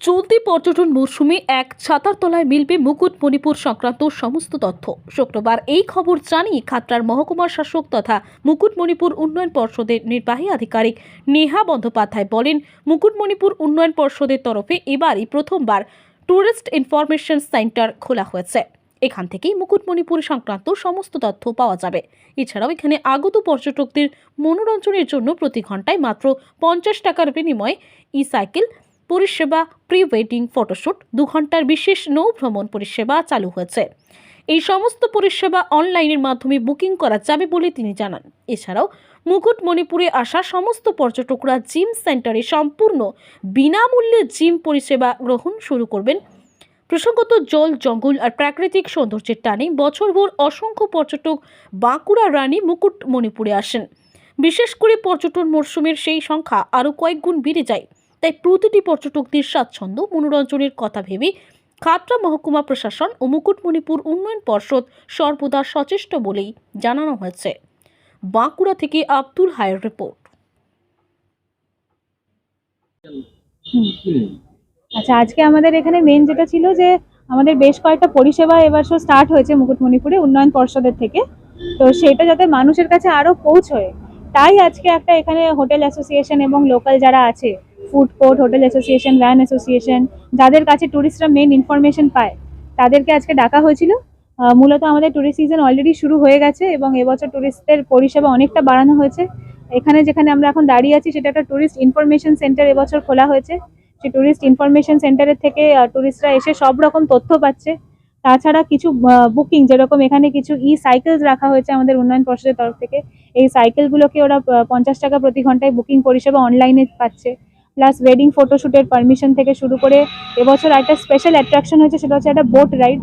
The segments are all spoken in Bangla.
চলতি পর্যটন মরশুমে এক ছাতার তলায় মিলবে মুকুটমণিপুর সংক্রান্ত সমস্ত তথ্য। শুক্রবার এই খবর জানিয়ে খাতড়ার মহকুমার শাসক তথা মুকুটমণিপুর উন্নয়ন পর্ষদের নির্বাহী আধিকারিক নেহা বন্দ্যোপাধ্যায় বলেন মুকুটমণিপুর উন্নয়ন পর্ষদের তরফে এবারই প্রথমবার ট্যুরিস্ট ইনফরমেশন সেন্টার খোলা হয়েছে। এখান থেকেই মুকুটমণিপুর সংক্রান্ত সমস্ত তথ্য পাওয়া যাবে। এছাড়াও এখানে আগত পর্যটকদের মনোরঞ্জনের জন্য প্রতি ঘন্টায় মাত্র পঞ্চাশ টাকার বিনিময়ে ই সাইকেল পরিষেবা প্রি ওয়েডিং ফটোশ্যুট দু ঘণ্টার বিশেষ নৌ ভ্রমণ পরিষেবা চালু হয়েছে। এই সমস্ত পরিষেবা অনলাইনের মাধ্যমে বুকিং করা যাবে বলে তিনি জানান। এছাড়াও মুকুটমণিপুরে আসা সমস্ত পর্যটকরা জিম সেন্টারে সম্পূর্ণ বিনামূল্যে জিম পরিষেবা গ্রহণ শুরু করবেন। প্রসঙ্গত জল, জঙ্গল আর প্রাকৃতিক সৌন্দর্যের টানে বছরভর অসংখ্য পর্যটক বাঁকুড়া রানী মুকুটমণিপুরে আসেন। বিশেষ করে পর্যটন মরশুমের সেই সংখ্যা আরও কয়েক গুণ বেড়ে যায়। তাই প্রতিটি পর্যটকদের স্বাচ্ছন্দ্য, মনোরঞ্জনের কথা ভেবে খাতড়া মহকুমা প্রশাসন ও মুকুটমণিপুর উন্নয়ন পর্ষদ সর্বদা সচেষ্ট বলেই জানানো হয়েছে। বাঁকুড়া থেকে আব্দুল হায়ের রিপোর্ট। আচ্ছা আজকে আমাদের এখানে মেন যেটা ছিল যে আমাদের বেশ কয়েকটা পরিষেবা এবার স্টার্ট হয়েছে মুকুটমণিপুরে উন্নয়ন পর্ষদের থেকে। তো সেটা যাতে মানুষের কাছে আরও পৌঁছয়, তাই আজকে একটা এখানে হোটেল অ্যাসোসিয়েশন এবং লোকাল যারা আছে food court hotel association van association যাদের কাছে ট্যুরিস্টরা মেন ইনফরমেশন পায়, তাদেরকে আজকে ডাকা হয়েছিল। মূলত আমাদের ট্যুরিস্ট সিজন অলরেডি শুরু হয়ে গেছে এবং এবছর ট্যুরিস্টদের পরিষেবা অনেকটা বাড়ানো হয়েছে। এখানে যেখানে আমরা এখন দাঁড়িয়ে আছি, সেটা একটা ট্যুরিস্ট ইনফরমেশন সেন্টার এবছর খোলা হয়েছে। সেই ট্যুরিস্ট ইনফরমেশন সেন্টারের থেকে ট্যুরিস্টরা এসে সব রকম তথ্য পাচ্ছে। তাছাড়া কিছু বুকিং যেরকম এখানে কিছু ই সাইকেলস রাখা হয়েছে আমাদের উন্নয়ন পর্ষদের তরফ থেকে, এই সাইকেলগুলোকে ওরা পঞ্চাশ টাকা প্রতি ঘন্টায় বুকিং পরিষেবা অনলাইনে পাচ্ছে। প্লাস ওয়েডিং ফটোশ্যুটের পারমিশন থেকে শুরু করে এবছর একটা স্পেশাল অ্যাট্রাকশন হয়েছে, সেটা হচ্ছে একটা বোট রাইড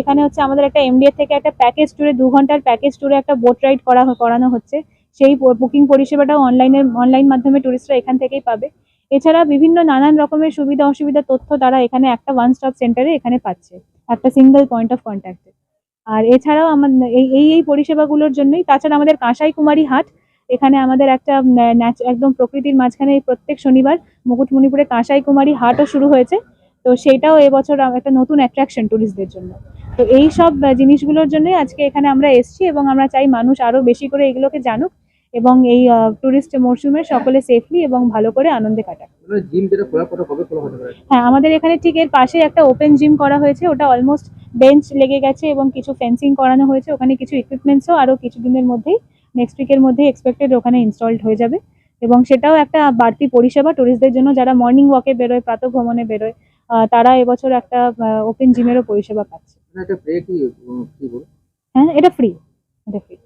এখানে হচ্ছে আমাদের একটা এমডিএ থেকে একটা প্যাকেজ ট্যুরে দু ঘণ্টার প্যাকেজ ট্যুরে একটা বোট রাইড করা করানো হচ্ছে। সেই বুকিং পরিষেবাটাও অনলাইনের অনলাইন মাধ্যমে ট্যুরিস্টরা এখান থেকেই পাবে। এছাড়া বিভিন্ন নানান রকমের সুবিধা, অসুবিধা, তথ্য তারা এখানে একটা ওয়ান স্টপ সেন্টারে এখানে পাচ্ছে, একটা সিঙ্গেল পয়েন্ট অফ কন্ট্যাক্টে আর এছাড়াও আমাদের এই এই পরিষেবাগুলোর জন্যই, তাছাড়া আমাদের কাঁসাই কুমারী হাট এখানে আমাদের একটা ন্যাচ- একদম প্রকৃতির মাঝখানে প্রত্যেক শনিবার মুকুটমণিপুরে কাঁসাই কুমারী হাটও শুরু হয়েছে। তো সেটাও এবছর একটা নতুন অ্যাট্রাকশন ট্যুরিস্টদের জন্য। তো এই সব জিনিসগুলোর জন্যই আজকে এখানে আমরা এসেছি এবং আমরা চাই মানুষ আরও বেশি করে এগুলোকে জানুক এবং এই ট্যুরিস্ট মরশুমে সকলে সেফলি এবং ভালো করে আনন্দে কাটাক। মানে হ্যাঁ আমাদের এখানে ঠিক এর পাশে একটা ওপেন জিম করা হয়েছে। ওটা অলমোস্ট বেঞ্চ লেগে গেছে এবং কিছু ফেন্সিং করানো হয়েছে। ওখানে কিছু ইকুইপমেন্টসও আরও কিছুদিনের মধ্যেই নেক্সট উইকের মধ্যে এক্সপেক্টেড ওখানে ইনস্টলড হয়ে যাবে। এবং সেটাও একটা বাড়তি পরিষেবা টুরিস্টদের জন্য যারা মর্নিং ওয়াকে বেরোয় প্রাতঃ ভ্রমণে বেরোয় তারা এবছর একটা ওপেন জিমেরও পরিষেবা পাচ্ছে। হ্যাঁ এটা হ্যাঁ এটা ফ্রি